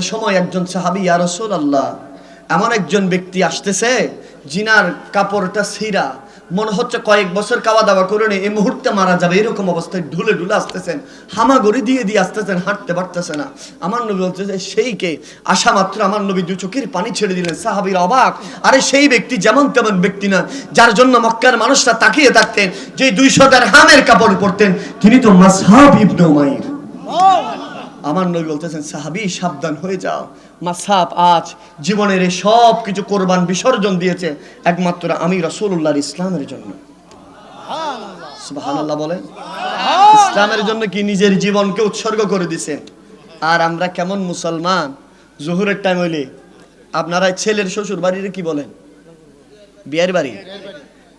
সময় একজন সাহাবি, ইয়া রাসূলুল্লাহ এমন একজন ব্যক্তি আসতেছে, জিনার কাপড়টা ছিঁড়া। মনে হচ্ছে কয়েক বছর খাওয়া দাওয়া করে এই মুহূর্তে মারা যাবে। এরকম অবস্থায় ঢুলে ঢুলে আসতেছেন, হামাগড়ি দিয়ে দিয়ে আসতেছেন, হাঁটতে পারতেছে না। আমার নবী বলতেছে সেই কে? আসা মাত্র আমার নবী দু চোখের পানি ছেড়ে দিলেন। সাহাবির অবাক। আরে সেই ব্যক্তি যেমন তেমন ব্যক্তি না, যার জন্য মক্কার মানুষরা তাকিয়ে থাকতেন যে দুইশো তার হামের কাপড় পরতেন। তিনি তো মাসহাব ইবনে উমাইর। আমার নবী বলতেছেন সাহাবি সাবধান হয়ে যাও। মাসাব আজ জীবনের এই সব কিছু কোরবান বিসর্জন দিয়েছে একমাত্র আমি রসুল্লাহর ইসলামের জন্য। সুবহানাল্লাহ। বলেন। ইসলামের জন্য কি নিজের জীবনকে উৎসর্গ করে দিছেন আর আমরা কেমন মুসলমান? জোহরের টাইম হইলে। আপনারা ছেলের শ্বশুর বাড়িতে কি বলেন? বিয়ের বাড়ি?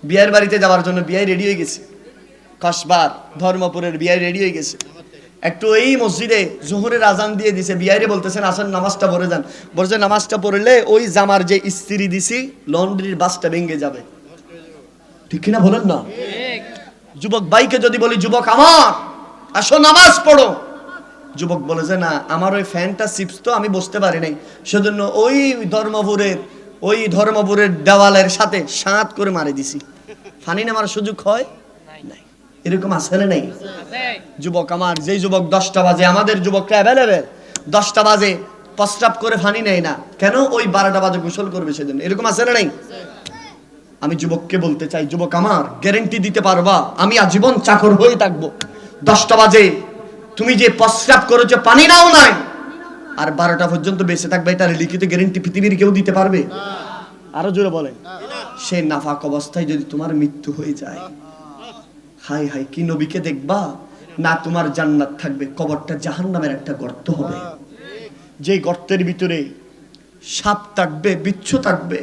বিয়ের বাড়িতে যাওয়ার জন্য বিয়ে রেডি হয়ে গেছে। কসবার ধর্মপুরের বিয়ে রেডি হয়ে গেছে। একটু এই মসজিদে জোহরের আজান দিয়ে দিছে বিয়ারে বলতেছেন, আসেন, নামাজটা পড়ে যান। বলছে, নামাজটা পড়লে ওই জামার যে ইস্ত্রি দিছি, লন্ড্রির বাসটা ভেঙে যাবে। ঠিক কিনা বলেন না? যুবক ভাইকে যদি বলি, যুবক আমার, আসো, নামাজ পড়ো। যুবক বলে যে, না, আমার ওই ফ্যানটা, চিপস তো আমি বসতে পারি নাই। সেজন্য ওই ধর্মপুরের ওই ধর্মপুরের দেওয়ালের সাথে সাঁত করে মারে দিছি। ফানি নামার সুযোগ হয়? এরকম আসলে নেই? যুবক আমার যেই যুবক দশটা বাজে আমাদের যুবকটা অ্যাভেলেবেল দশটা বাজে প্রস্রাব করে ফানি নেয় না। কেন? ওই বারোটা বাজে গোসল করবে সেজন্য এরকম আছে না নেই? আমি যুবককে বলতে চাই যুবক আমার গ্যারেন্টি দিতে পারবা আমি আজীবন চাকর হয়ে থাকব। দশটা বাজে তুমি যে প্রস্রাব করেছ পানি নাও নাই। আর বারোটা পর্যন্ত বেঁচে থাকবে এটা লিখিত গ্যারেন্টি পৃথিবীর কেউ দিতে পারবে? আরও জোরে বলেন। সে নাফাক অবস্থায় যদি তোমার মৃত্যু হয়ে যায় হাই হাই, কি নবীকে দেখবা? না, তোমার জান্নাত থাকবে। কবরটা জাহান্নামের একটা গর্ত হবে। যে গর্তের ভিতরে সাপ থাকবে, বিচ্ছু থাকবে,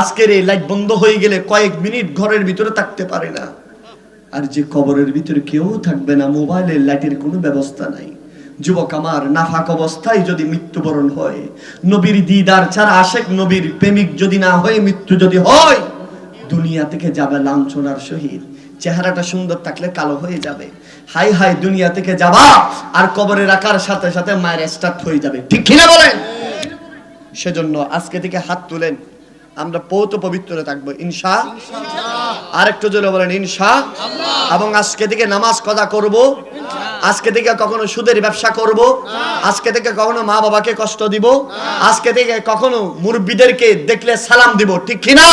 আজকের এই লাইট বন্ধ হয়ে গেলে কয়েক মিনিট ঘরের ভিতরে থাকতে পারে না। আর যে কবরের ভিতরে কেউ থাকবে না মোবাইলের লাইটের কোনো ব্যবস্থা নাই। যুবক আমার, নাফাক অবস্থায় যদি মৃত্যুবরণ হয়, নবীর দিদার ছাড়া আশেক নবীর প্রেমিক যদি না হয়ে, মৃত্যু যদি হয়, দুনিয়া থেকে যাবে লাঞ্ছনার সহিত। চেহারাটা সুন্দর থাকলে কালো হয়ে যাবে। হাই হাই, দুনিয়া থেকে যাবা, আর কবরে রাখার সাথে সাথে মায়ের স্টার্ট হয়ে যাবে। ঠিক কিনা বলেন? সেজন্য আজকে থেকে হাত তুলেন। আমরা পৌত পবিত্র থাকব, ইনশা আর একটু জোরে বলেন, ইনশা এবং আজকে থেকে নামাজ কদা করব? আজকে থেকে কখনো সুদের ব্যবসা করব? আজকে থেকে কখনো মা বাবাকে কষ্ট দিব? আজকে থেকে কখনো মুরব্বীদেরকে দেখলে সালাম দিব, ঠিক কিনা?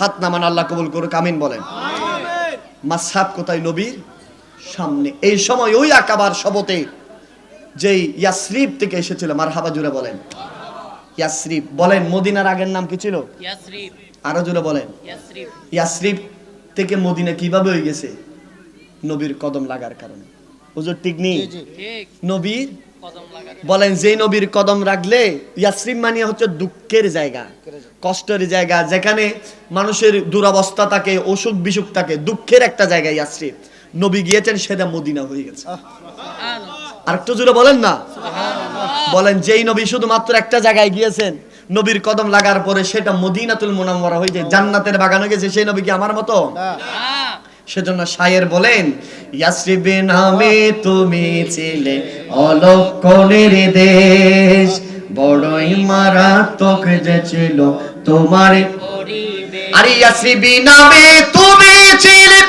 হাত নামান আল্লাহ কবুল করুক, আমিন বলেন। মাসাব কোথায় নবীর? সামনে। এই সময় ওই আকাবার শবতে যেই ইয়াসরিফ থেকে এসেছিল মার হাবা জুড়ে বলেন। ইয়াসরিফ বলেন মদিনার আগের নাম কি ছিল? আরও জুড়ে বলেন। ইয়াসরিফ থেকে মদিনা কীভাবে হয়ে গেছে? নবীর কদম লাগার কারণে। হুজুর ঠিক নেই? নবীর বলেন যে নবীর কদম রাখলে ইয়াসরিফ মানে হচ্ছে দুঃখের জায়গা কষ্টের জায়গা যেখানে মানুষের দুরবস্থা থাকে অসুখ বিসুখ থাকে দুঃখের একটা জায়গা ইয়াসরিফ নবী গিয়েছেন সেটা মদিনা হয়ে গেছে। আর একটু জুড়ে বলেন না? বলেন যেই নবী শুধুমাত্র একটা জায়গায় গিয়েছেন নবীর কদম লাগার পরে সেটা মদিনাতুল মুনাম্মরা হয়ে যায় জান্নাতের বাগানে গেছে সেই নবী কি আমার মতো? সেজন্য শায়ের বলেন, ইয়াসরিবে নামে তুমি ছিলে অলক্ষণের দেশ, বড়ই মারাত্মক যে ছিল তোমার আরে নামে তুমি ছিলে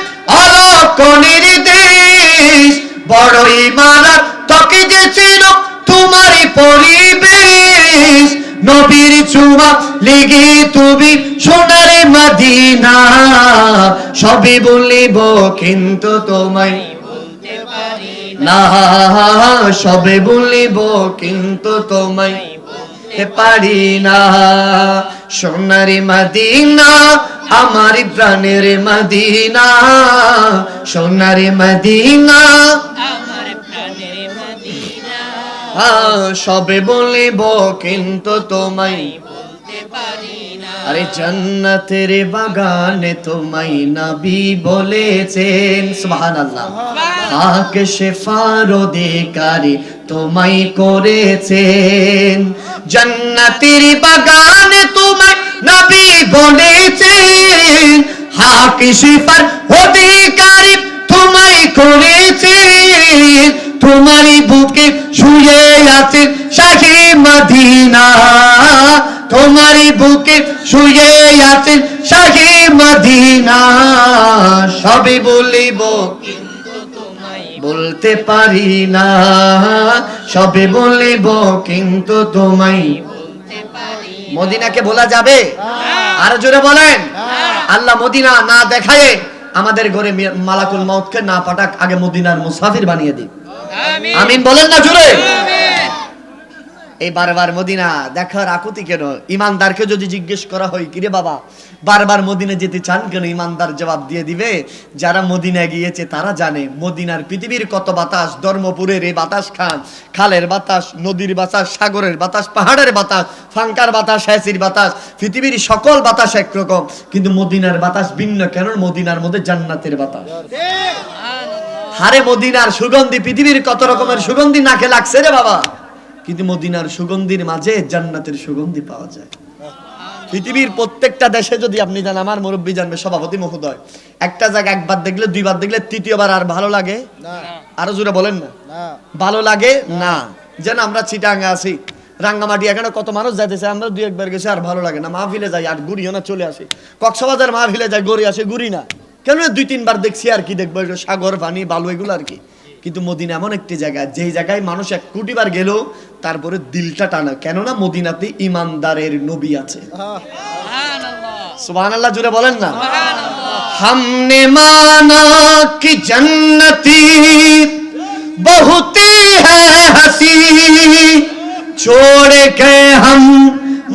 অলক্ষণের দেশ, বড়ই মারাত্মক যে ছিল তোমার পরিবেশ। নবীর চুমা লেগে তুমি, সোনার মদিনা। সবে বলিব, কিন্তু তোমায় না। সবে বলিব, কিন্তু তোমায় বলতে পারি না। সোনার মদিনা, আমার প্রাণের মদিনা। সোনার মদিনা আহ, সবে বলিব কিন্তু তোমায় বলতে পারি না। আরে জান্নাতের বাগানে তোমায় নবী বলেছেন সুবহানাল্লাহ। হাক শেফার অধিকারী তোমায় করেছেন। জান্নাতের বাগানে তোমায় নবী বলেছেন হাক শেফার অধিকারী তোমায় করেছেন। বুকে শুয়ে আছে শাহী মদিনা। সবে বলিব বলতে পারি না। সবে বলিব কিন্তু তোমায় মদিনাকে বলা যাবে? আর জোরে বলেন। আল্লাহ মদিনা না দেখায় আমাদের ঘরে মালাকুল মউতকে না পাঠাক আগে মদিনার মুসাফির বানিয়ে দিক। আমিন। বলেন না জোরে। এই বারবার মদিনা দেখার আকুতি কেন? ইমানদারকে যদি জিজ্ঞেস করা হয় কিরে বাবা বারবার মদিনা যেতে চান কেন? ইমানদার জবাব দিয়ে দিবে যারা মদিনা গিয়েছে তারা জানে মদিনার পৃথিবীর কত বাতাস? ধর্মপুরের এই বাতাস খান। খালের বাতাস নদীর বাতাস সাগরের বাতাস পাহাড়ের বাতাস ফাঙ্কার বাতাস হ্যাসির বাতাস পৃথিবীর সকল বাতাস একরকম। কিন্তু মদিনার বাতাস ভিন্ন কেন? মদিনার মধ্যে জান্নাতের বাতাস। হারে মদিনার সুগন্ধি পৃথিবীর কত রকমের সুগন্ধি নাকে লাগছে রে বাবা। কিন্তু মদিনার সুগন্ধির মাঝে জান্নাতের সুগন্ধি পাওয়া যায়। পৃথিবীর প্রত্যেকটা দেশে যদি আপনি যান আমার মুরব্বী জানবে সভাপতি মহোদয় একটা জায়গা একবার দেখলে দুইবার দেখলে তৃতীয়বার আর ভালো লাগে? আরও জোরে বলেন না। ভালো লাগে? না। যেন আমরা চিটাঙ্গা আছি রাঙ্গামাটি এখানে কত মানুষ যাইতেছে আমরা দুই একবার গেছি আর ভালো লাগে না। মা মাহফিলে যাই আর ঘুরিও না চলে আসি। কক্সবাজার মাহফিলে যাই ঘুরি আসি ঘুরি না। কেন দুই তিনবার দেখছি আর কি দেখব? সাগর পানি বালু এগুলো আর কি। কিন্তু মদিনা এমন একটি জায়গা যেই জায়গায় মানুষ এক কোটি বার গেল তারপরে দিলটা টানা কেননা মদিনাতে ইমানদারের নবী আছে সুবহানাল্লাহ সুবহান আল্লাহ জুড়ে বলেন না সুবহানাল্লাহ हमने माना कि जन्नती बहुत है हसी छोड़ के हम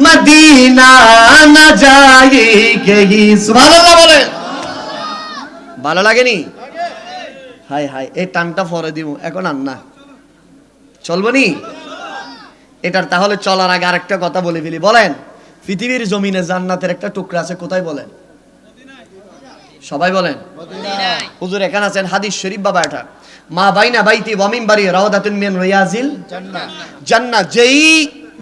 मदीना न जाएंगे সুবহান আল্লাহ বলে ভালো লাগেনি হাই হাই এই টানটা পরে দিব এখন আর না। চলবো নি? এটার তাহলে চলার আগে আরেকটা কথা বলে ফেলি বলেন পৃথিবীর জমিনে জান্নাতের একটা টুকরা আছে কোথায় বলেন? সবাই বলেন। হুজুর এখানে আছেন হাদিস শরীফ বাবা এটা। মা বাইনা বাইতি ওয়ামিন বাড়ি রাওদাতুন মিন রিয়াজিল জান্নাত। যেই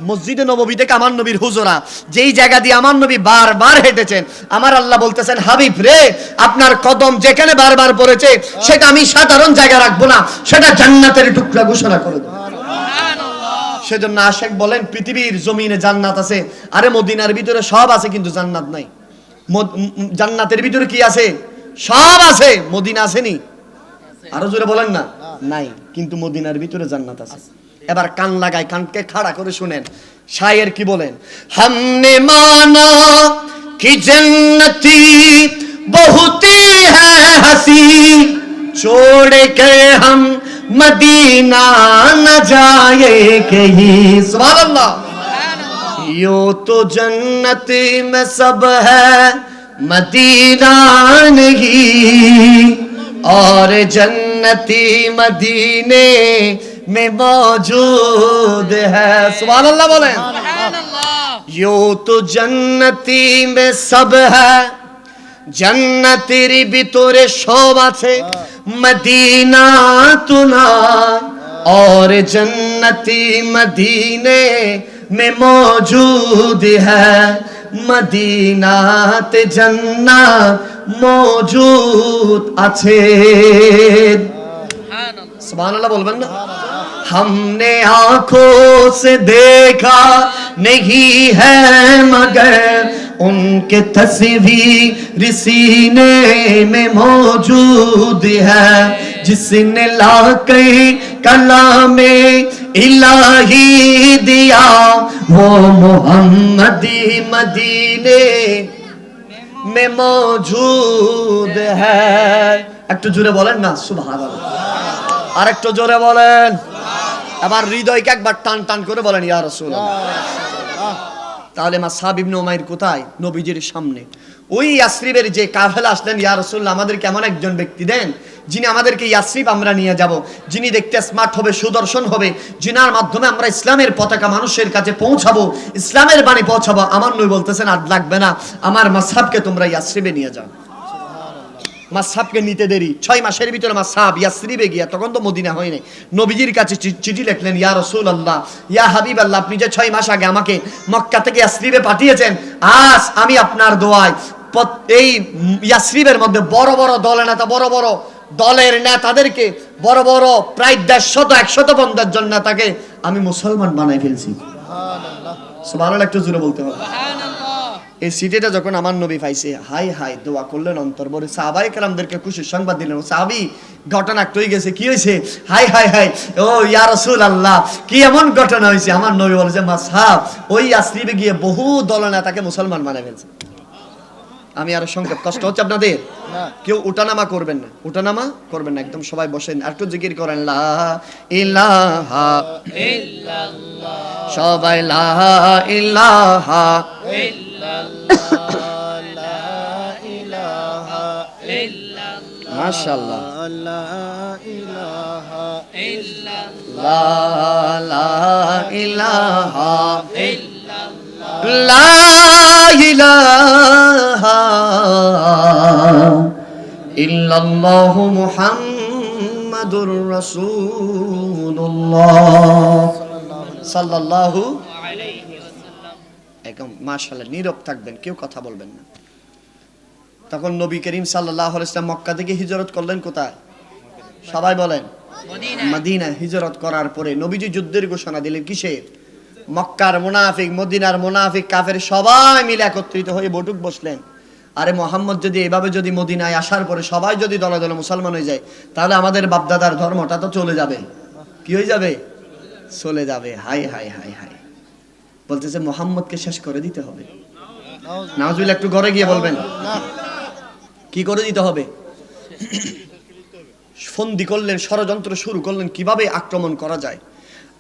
মসজিদে নববী থেকে আমার নবীর হুজুরা যেই জায়গা দিয়ে আমার নবী বারবার হেঁটেছেন আমার আল্লাহ বলতেছেন হাবিব রে আপনার কদম যেখানে বারবার পড়েছে সেটা আমি সাধারণ জায়গা রাখব না সেটা জান্নাতের টুকরা ঘোষণা করে দেবো। সেজন্য আশেক বলেন পৃথিবীর জমিনে জান্নাত আছে আরে মদিনার ভিতরে সব আছে কিন্তু জান্নাত নাই। জান্নাতের ভিতরে কি আছে? সব আছে মদিনা আসেনি। আরও জোরে বলেন না? নাই কিন্তু মদিনার ভিতরে জান্নাত আছে। এবার কান লাগায় কানকে খাড়া করে শুনেন শায়ের কি বলেন হামনে মানা কি জন্নতি বহুতে হ্যায় হাসি छोड़ के हम मदीना न जाए कहीं सुभान अल्लाह यो तो जन्नत में सब है मदीना नहीं और जन्नती मदीने میں موجود ہے سبحان اللہ بولیں یوں تو جنتی میں سب ہے জান্নাতেরই ভিতরে সব আছে মদিনা তোমার اور جنتی مدینے میں موجود ہے مدینہ تے جنہ موجود আছে সুবহানাল্লাহ বলবেন না हमने आंखों से देखा नहीं है मगर उनके तस्वीर सीने में मौजूद है जिसने लाके कलामे इलाही दिया वो मोहम्मदी मदीने में मौजूद है একটু জোরে বলেন না সুবহানাল্লাহ আর একটু জোরে বলেন আমার হৃদয়কে একবার টান টান করে বলেন ইয়া রাসূলুল্লাহ। তাহলে মা সাবিবনে উমাইর কোথায়? নবীজির সামনে। ওই ইয়াসরিবের যে কাফেলা আসলেন ইয়া রাসূলুল্লাহ আমাদেরকে এমন একজন ব্যক্তি দেন যিনি আমাদেরকে ইয়াসরিব আমরা নিয়ে যাব। যিনি দেখতে স্মার্ট হবে সুদর্শন হবে যিনার মাধ্যমে আমরা ইসলামের পতাকা মানুষের কাছে পৌঁছাবো ইসলামের বাণী পৌঁছাবো। আমার নই বলতেছেন আর লাগবে না আমার মাসাবকে তোমরা ইয়াসরিবে নিয়ে যাও। মাসাবকে নিতে দেরি। ছয় মাসের ভিতরে মাসাব ইয়াসরিবে গিয়া, তখন তো মদিনা হয় নাই। নবীজির কাছে চিঠি লিখলেন, ইয়া রসুল আল্লাহ ইয়া হাবিব আল্লাহ আপনি যে ছয় মাস আগে আমাকে মক্কা থেকে ইয়াসরিবে পাঠিয়েছেন, আজ আমি আপনার দোয়ায় এই ইয়াসরিবের মধ্যে বড় বড় দলে নেতা, বড় বড় দলের নেতাদেরকে, বড় বড় প্রায় দেড়শত, একশত পঞ্চাশ জন নেতাকে আমি মুসলমান বানাই ফেলছি। ভালো একটু জুড়ে বলতে হবে। এই সিটিটা যখন আমার নবী পাইছে, হাই হাই, দোয়া করলেন অন্তর বলে সাহাবাই কালামদেরকে খুশির সংবাদ দিলেন সাহাবি, ঘটনা একটা গেছে, কি হয়েছে? হাই হাই হাই, ও ইয়া রসুল আল্লাহ কি এমন ঘটনা হয়েছে? আমার নবী বলেছে মা সাহাব ওই আশ্রিবে গিয়ে বহু দলনেতাকে মুসলমান মানে ফেলছে। আমি আরও সংক্ষেপ। কষ্ট হচ্ছে আপনাদের। কেউ উঠানামা করবেন না। উঠানামা করবেন না একদম সবাই বসেন। আর একটু জিকির করেন লা ইলাহা সবাই লা ইলাহা মাশাআল্লাহ। লা লা ইলাহা লা ইলাহা ইল্লাল্লাহু। মুহাম্মাদুর রাসূলুল্লাহ। সাল্লাল্লাহু একদম মাশাআল্লাহ নীরব থাকবেন কেউ কথা বলবেন না। তখন নবী করিম সাল্লাল্লাহু আলাইহি ওয়াসাল্লাম মক্কা থেকে হিজরত করলেন কোথায়? সবাই বলেন মদিনা হিজরত করার পরে নবীজি যুদ্ধের ঘোষণা দিলেন কিসের? মক্কার মুনাফিক, মদিনার মোনাফিক, কাফের সবাই মিলে একত্রিত হয়ে বটুক বসলেন। আরে মোহাম্মদ যদি এভাবে যদি মদিনায় আসার পরে সবাই যদি দলে দলে মুসলমান হয়ে যায়, তাহলে আমাদের বাপদাদার ধর্মটা তো চলে যাবে। কি হয়ে যাবে? চলে যাবে। হাই হাই হাই হাই বলতেছে, মোহাম্মদকে শেষ করে দিতে হবে। নাজুল একটু ঘরে গিয়ে বলবেন। কি করে দিতে হবে? ফন্দি করলেন, ষড়যন্ত্র শুরু করলেন, কীভাবে আক্রমণ করা যায়?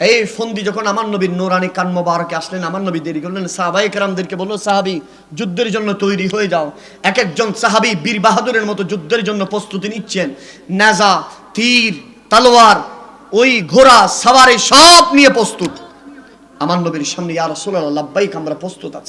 এই ফন্দি যখন আমার নবীর নোরানি কান মোবারকে আসলেন, আমার নবী দেরি করলেন সাহাবাই কেরামদেরকে বলল, সাহাবি, যুদ্ধের জন্য তৈরি হয়ে যাও। এক একজন সাহাবি বীর বাহাদুরের মতো যুদ্ধের জন্য প্রস্তুতি নিচ্ছেন। নেজা, তীর, তালোয়ার, ওই ঘোড়া সাবারে সব নিয়ে প্রস্তুত। আমার নবীর সামনে আর সোলাল লাব্বাইক, আমরা প্রস্তুত আছি।